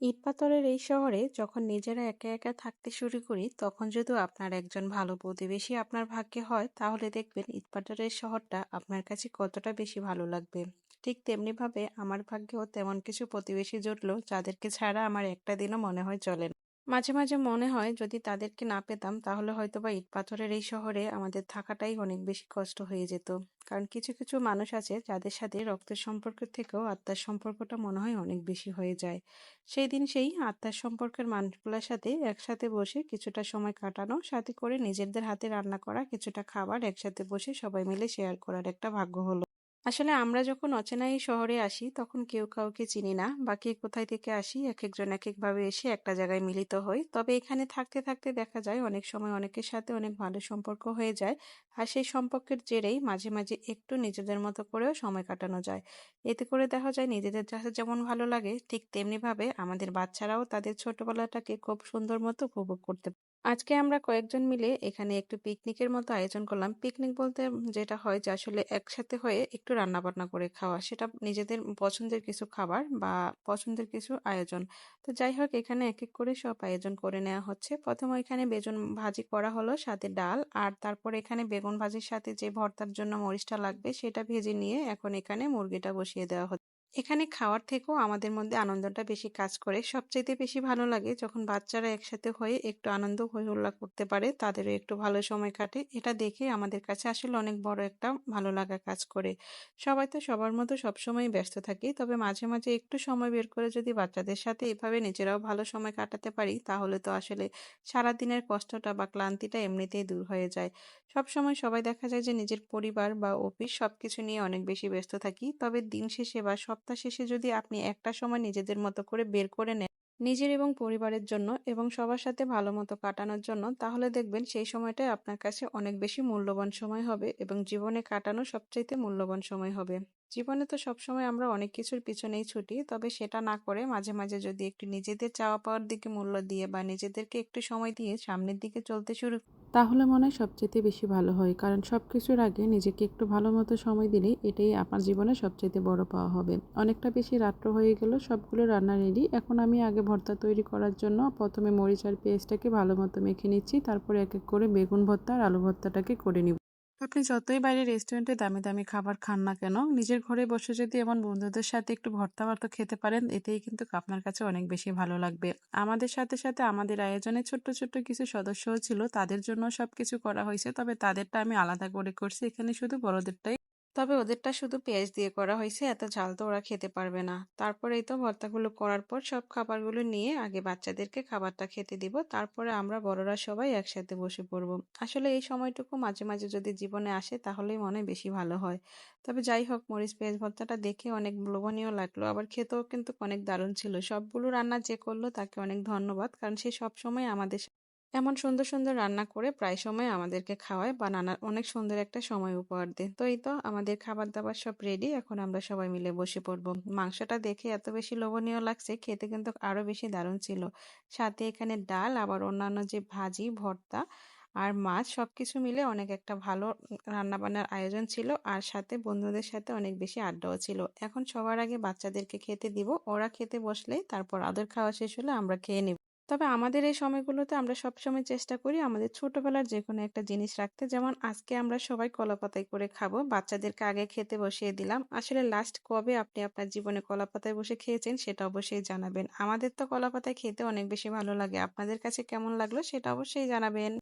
ইটপাথরের এই শহরে যখন নিজেরা একা একা থাকতে শুরু করি, তখন যদি আপনার একজন ভালো প্রতিবেশী আপনার ভাগ্যে হয়, তাহলে দেখবেন ইটপাথরের শহরটা আপনার কাছে কতটা বেশি ভালো লাগবে। ঠিক তেমনিভাবে আমার ভাগ্যেও তেমন কিছু প্রতিবেশী জুটল, যাদেরকে ছাড়া আমার একটা দিনও মনে হয় চলে না। মাঝে, মাঝে মনে হয় যদি তাদেরকে না পেতাম তাহলে হয়তোবা ইট-পাথরের এই শহরে আমাদের থাকাটাই অনেক বেশি কষ্ট হয়ে যেত। কারণ কিছু, কিছু মানুষ আছে যাদের সাথে রক্তের সম্পর্কের থেকেও আত্মার সম্পর্কটা মনে হয় অনেক বেশি হয়ে যায়। সেই দিন সেই আত্মার সম্পর্কের মানুষগুলোর সাথে একসাথে বসে কিছুটা সময় কাটানো, সাথে করে নিজেদের হাতে রান্না করা কিছুটা খাবার একসাথে বসে সবাই মিলে শেয়ার করার একটা ভাগ্য হলো। আসলে আমরা যখন অচেনাই শহরে আসি, তখন কেউ কাউকে চিনি না বা কে কোথায় থেকে আসি এক একজন এক একভাবে এসে একটা জায়গায় মিলিত হই। তবে এখানে থাকতে থাকতে দেখা যায়, অনেক সময় অনেকের সাথে অনেক ভালো সম্পর্ক হয়ে যায়। আর সেই সম্পর্কের জেরেই মাঝে মাঝে একটু নিজেদের মতো করেও সময় কাটানো যায় এতে করে দেখা যায় নিজেদের কাছে যেমন ভালো লাগে ঠিক তেমনিভাবে আমাদের বাচ্চারাও তাদের ছোটবেলাটাকে খুব সুন্দর মতো উপভোগ করতে আজকে আমরা কয়েকজন মিলে এখানে একটু পিকনিকের মতো আয়োজন করলাম। পিকনিক বলতে যেটা হয় যে আসলে একসাথে হয়ে একটু রান্নাবান্না করে খাওয়া। সেটা নিজেদের পছন্দের কিছু খাবার বা পছন্দের কিছু আয়োজন। তো যাই হোক এখানে এক, এক করে সব আয়োজন করে নেওয়া হচ্ছে। প্রথমে এখানে বেগুন ভাজি করা হলো সাথে ডাল আর তারপর এখানে বেগুন ভাজির সাথে যে ভর্তার জন্য মরিচটা লাগবে, সেটা ভেজে নিয়ে এখন এখানে মুরগিটা বসিয়ে দেওয়া হচ্ছে। এখানে খাওয়ার থেকেও আমাদের মধ্যে আনন্দটা বেশি কাজ করে। সবচাইতে বেশি ভালো লাগে যখন বাচ্চারা একসাথে হয়ে একটু আনন্দ হই-হুল্লোড় করতে পারে, তাদেরও একটু ভালো সময় কাটে। এটা দেখে আমাদের কাছে আসলে অনেক বড় একটা ভালো লাগা কাজ করে। সবাই তো সবার মতো সবসময়ই ব্যস্ত থাকি। তবে মাঝে, মাঝে একটু সময় বের করে যদি বাচ্চাদের সাথে এভাবে নিজেরাও ভালো সময় কাটাতে পারি, তাহলে তো আসলে সারাদিনের কষ্টটা বা ক্লান্তিটা এমনিতেই দূর হয়ে যায়। সবসময় সবাই দেখা যায় যে নিজের পরিবার বা অফিস সবকিছু নিয়ে অনেক বেশি ব্যস্ত থাকি। তবে দিন শেষে বা সপ্তাহ শেষে যদি আপনি একটা সময় নিজেদের মতো করে বের করে নেন নিজের এবং পরিবারের জন্য এবং সবার সাথে ভালো মতো কাটানোর জন্য, তাহলে দেখবেন সেই সময়টাই আপনার কাছে অনেক বেশি মূল্যবান সময় হবে এবং জীবনে কাটানো সবচাইতে মূল্যবান সময় হবে। জীবনে তো সবসময় আমরা অনেক কিছুর পিছনেই ছুটি, তবে সেটা না করে মাঝে মাঝে যদি একটু নিজেদের চাওয়া পাওয়ার দিকে মূল্য দিয়ে বা নিজেদেরকে একটু সময় দিয়ে সামনের দিকে চলতে শুরু তাহলে মনে হয় সবচেয়ে বেশি ভালো হয়। কারণ সব কিছুর আগে নিজেকে একটু ভালো মতো সময় দিলেই এটাই আমার জীবনে সবচেয়ে বড় পাওয়া হবে। অনেকটা বেশি রাত্র হয়ে গেল, সবগুলো রান্না রেডি এখন আমি আগে ভর্তা তৈরি করার জন্য প্রথমে মরিচ আর পেঁয়াজটাকে ভালো মতো মেখে নিচ্ছি, তারপরে এক এক করে বেগুন ভর্তা আর আলু ভর্তাটাকে করে নিব। আপনি যতই বাইরে রেস্টুরেন্টে দামি দামি খাবার খান না কেন, নিজের ঘরে বসে যদি এমন বন্ধুদের সাথে একটু ভর্তা ভর্তা খেতে পারেন, এতেই কিন্তু আপনার কাছে অনেক বেশি ভালো লাগবে। আমাদের সাথে সাথে আমাদের আয়োজনে ছোট্ট ছোট্ট কিছু সদস্যও ছিল, তাদের জন্য সব কিছু করা হয়েছে, তবে তাদেরটা আমি আলাদা করে করছি, এখানে শুধু বড়দেরটাই তবে ওদেরটা শুধু পেঁয়াজ দিয়ে করা হয়েছে, এত ঝাল তো ওরা খেতে পারবে না। তারপরে এই তো ভর্তাগুলো করার পর সব খাবারগুলো নিয়ে আগে বাচ্চাদেরকে খাবারটা খেতে দিব, তারপরে আমরা বড়রা সবাই একসাথে বসে পড়ব। আসলে এই সময়টুকু মাঝে মাঝে যদি জীবনে আসে তাহলেই মনে বেশি ভালো হয়। তবে যাই হোক, মরিচ, পেঁয়াজ ভর্তাটা দেখে অনেক লোভনীয় লাগল। আবার খেতেও কিন্তু অনেক দারুণ ছিল। সবগুলো রান্না যে করল তাকে অনেক ধন্যবাদ, কারণ সে সবসময় আমাদের এমন সুন্দর, সুন্দর রান্না করে প্রায় সময় আমাদেরকে খাওয়ায় বা নানা অনেক সুন্দর একটা সময় উপহার দেয়। তো এই তো আমাদের খাবার-দাবার সব রেডি। এখন আমরা সবাই মিলে বসে পড়ব। মাংসটা দেখে এত বেশি লোভনীয় লাগছে, খেতে কিন্তু আরও বেশি দারুণ ছিল। সাথে এখানে ডাল, আবার অন্যান্য যে ভাজি, ভর্তা আর মাছ সব কিছু মিলে অনেক একটা ভালো রান্নাবান্নার আয়োজন ছিল। আর সাথে বন্ধুদের সাথে অনেক বেশি আড্ডাও ছিল। এখন সবার আগে বাচ্চাদেরকে খেতে দিব। ওরা খেতে বসলে তারপর আদর খাওয়া শেষ হলে আমরা খেয়ে নিব। তবে আমাদের এই সময়গুলোতে আমরা সবসময় চেষ্টা করি আমাদের ছোটবেলার যে কোনো একটা জিনিস রাখতে। যেমন আজকে আমরা সবাই কলাপাতায় করে খাব। বাচ্চাদেরকে আগে খেতে বসিয়ে দিলাম। আসলে লাস্ট কবে আপনি আপনার জীবনে কলাপাতায় বসে খেয়েছেন সেটা অবশ্যই জানাবেন। আমাদের তো কলাপাতায় খেতে অনেক বেশি ভালো লাগে। আপনাদের কাছে কেমন লাগল সেটা অবশ্যই জানাবেন।